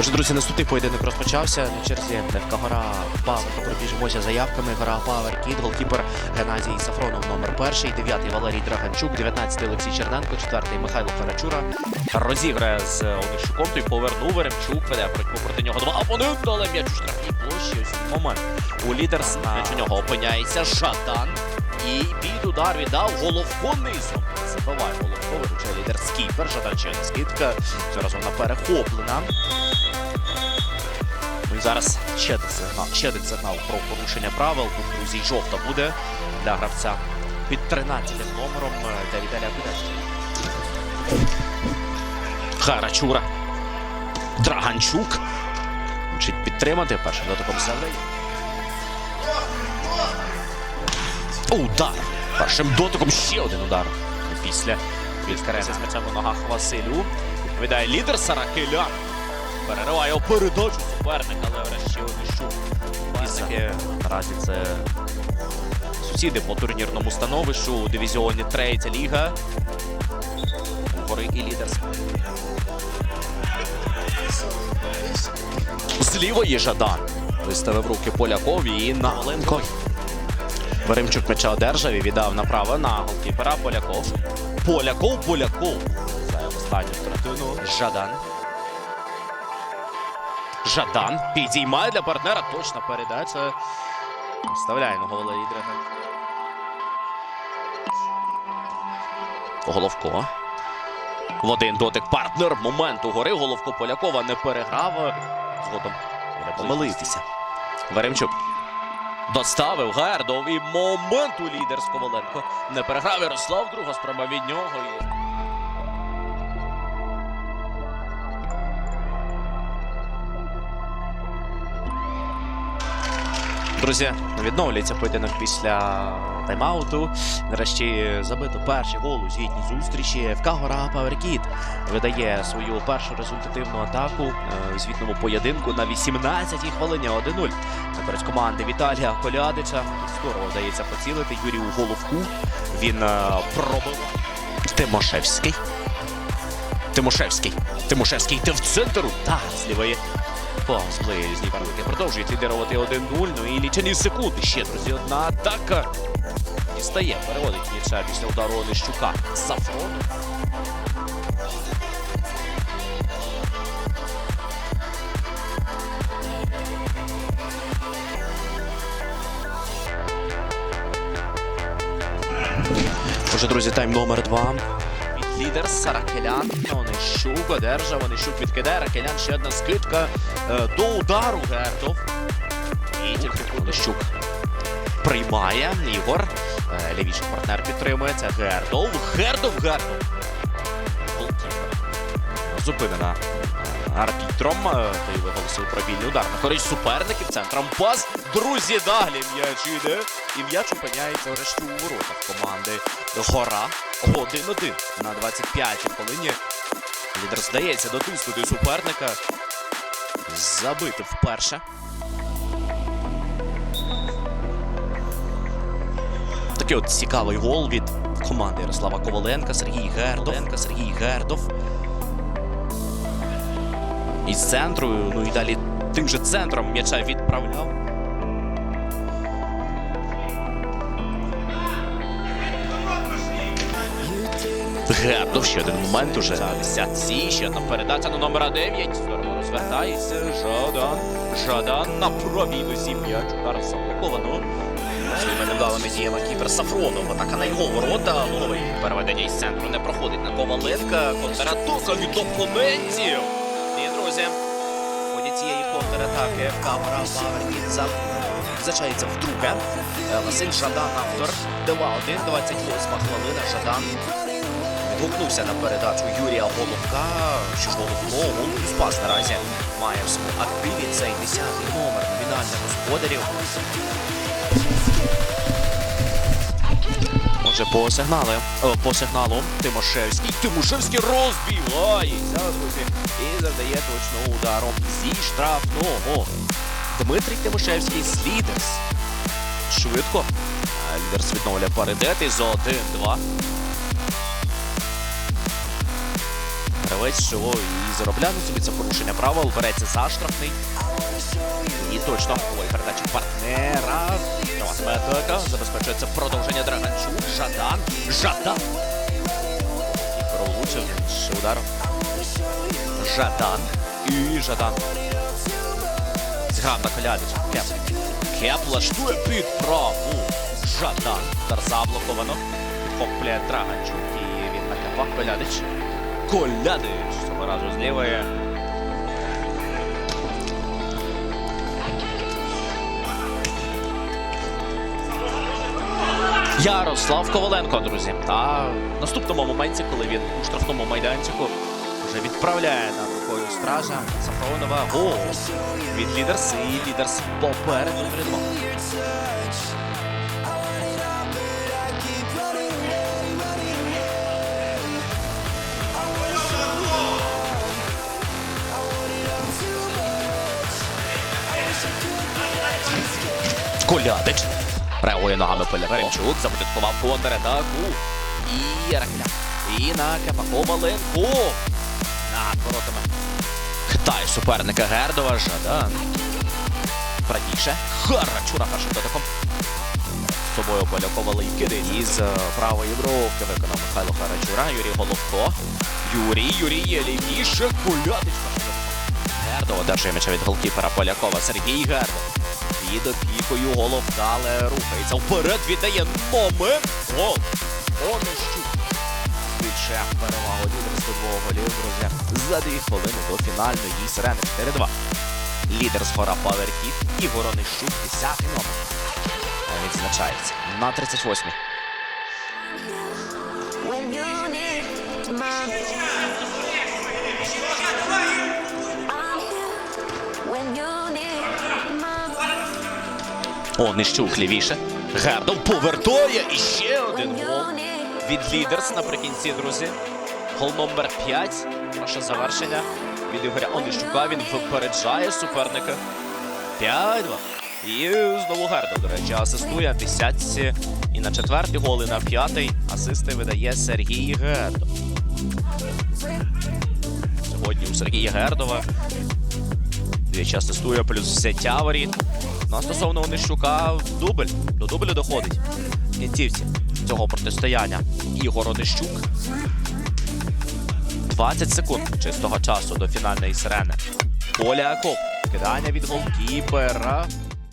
Отже, друзі, наступний поєдинок розпочався на черзі ФК Гора Павер. Пробіжимося заявками. Гора Павер Кіт, голкіпер Геннадій Сафронов, номер перший, дев'ятий Валерій Драганчук, дев'ятнадцятий Олексій Черненко, четвертий Михайло Карачура. Розіграє з Онищуком, той повернув Веремчук, веде проти, нього два опоненти, але м'яч у штрафній площі. Ось момент. У лідерс м'яч нього опиняється Жадан. І під удар віддав головко низом. Забиває головко, виручає лідер скіпер. Жадан ще не скидка. Зараз вона перехоплена. Ну і зараз ще один сигнал, ще один сигнал про порушення правил. Тут, друзі, жовта буде для гравця під 13 номером е, для Віталія Куденського. Харачура. Драганчук. Вчить підтримати. Першим дотиком завдає. Удар. Першим дотиком ще один удар. Після відкареться з м'ячем ногах Василю. Відповідає лідер Саракелян. Перериває передачу суперника, але врешті Онищук. Пізники наразі це сусіди по турнірному становищу у дивізіоні третя ліга. Гори і лідер. Зліво є Жадан. Виставив руки Полякові і на Оленко. Веремчук м'яча одержав і віддав направо на голкіпера Поляков. Поляков, Поляков. За останню третину. Жадан. Жадан підіймає для партнера. Точна передача. Вставляє на голову лідера. Головко. В один дотик партнер. Момент угори. Головко Полякова не переграв. Згодом помилитися. Веремчук. Доставив Гердов і момент у лідер з Коваленко. Не переграв Ярослав, друга спроба від нього. Друзі, відновлюється поєдинок після тайм-ауту. Нарешті забито перший гол у звітній зустрічі. ФК Гора Паверкіт видає свою першу результативну атаку е, у звітному поєдинку на 18-й хвилині 1-0. Наперед команди Віталія Колядича. Скоро вдається поцілити Юрію головку. Він е, пробив Тимошевський. Тимошевський. Тимошевський йде в центр. Так, з лівої. Повз ближні варлики продовжують лідерувати 1-0. Ну і лічені секунди. Ще, друзі, одна атака. Дістає, переводить м'яча після удару Онищука. Сафрону. Отже, друзі, тайм номер два. Лідер Саракелян. Онищук одержав. Онищук відкидає. Ракелян ще одна скидка е, до удару Гертов. І тільки Онищук приймає. Ігор. Е, Лівіший партнер підтримує. Це Гердов. Гердов, Гердов. Зупинена е, арбітром. Той виголосив про вільний удар на користь суперників. Центром пас. Друзі, далі м'яч іде. І м'яч опиняється врешті у воротах команди Гора. 1-1 на 25-й хвилині. Лідер здається дотиснути суперника. Забити вперше. Такий от цікавий гол від команди Ярослава Коваленка, Сергій Гердов. Сергій Гердов. Із центру, ну і далі тим же центром м'яча відправляв. Гердов, ще один момент уже десятці. Ще одна передача на номера 9. Здорово розвертається. Жадан. Жадан на правій нозі м'яч. Удар заблоковано. Своїми невдалими діями кіпер Сафронов. Атака на його ворота. Ловий переведення із центру не проходить на Коваленка. Контратака від опонентів. І, друзі, ході цієї контратаки камера Паверніца Зачається вдруге. Е, Василь Жадан, автор. 2-1, 28 хвилина. Жадан відгукнувся на передачу Юрія Головка. Що ж плюс наразі має в своєму активі цей 10-й номер номінальних господарів. Отже, по сигнали, о, по сигналу Тимошевський. Тимошевський розбивається, друзі. І завдає точного удару зі штрафного. Дмитрій Тимошевський з Лідерс. Швидко. Лідерс відновлює паритет із 1-2. Гравець, що і заробляє собі це порушення правил, береться за штрафний. І точно ой, передача партнера. Косметика. Забезпечується продовження Драганчук. Жадан. Жадан. І пролучив ще удар. Жадан. І Жадан. Зграв на колядич. Кеп. Кеп влаштує під праву. Жадан. Удар заблоковано. Підхоплює Драганчук. І він на кепах колядич. Колядич. Разу з лівої. Ярослав Коваленко, друзі. Та в наступному моменті, коли він у штрафному майданчику вже відправляє над рукою стража Сафронова гол від лідерс і лідерс попереду Колядич. Реагує ногами Поляков. Започаткував контратаку. І Ракля. І на Кепако Маленко. Над воротами. Хитає суперника Гердова. Жадан. Правіше. Харачура першим дотиком. З собою Полякова Лейкиди. Із е, правої бровки виконав Михайло Харачура. Юрій Головко. Юрій, Юрій є лівіше. Колядич першим дотиком. Гердо одержує м'яча від голкіпера Полякова. Сергій Гердо. Під опікою головка, але рухається вперед, віддає момент. Гол. Онищук. Більше перевагу лідер з двох голів, друзі. За дві хвилини до фінальної сирени 4-2. Лідер з гора Паверкіт і Воронищук 10 номер. Відзначається на 38-й. My Онищук лівіше. Гердов повертає і ще один гол. від лідерс наприкінці, друзі. Гол номер 5. Наше завершення від Ігоря Онищука. Він випереджає суперника. 5-2. І знову Гердо, до речі, асистує десятці. І на четвертий гол, і на п'ятий асисти видає Сергій Гердо. Сьогодні у Сергія Гердова. Двічі асистує плюс взяття воріт. Ну, а стосовно Онищука, дубль. До дублю доходить. В кінцівці цього протистояння. Ігор Онищук. 20 секунд чистого часу до фінальної сирени. Поляков. Кидання від голкіпера.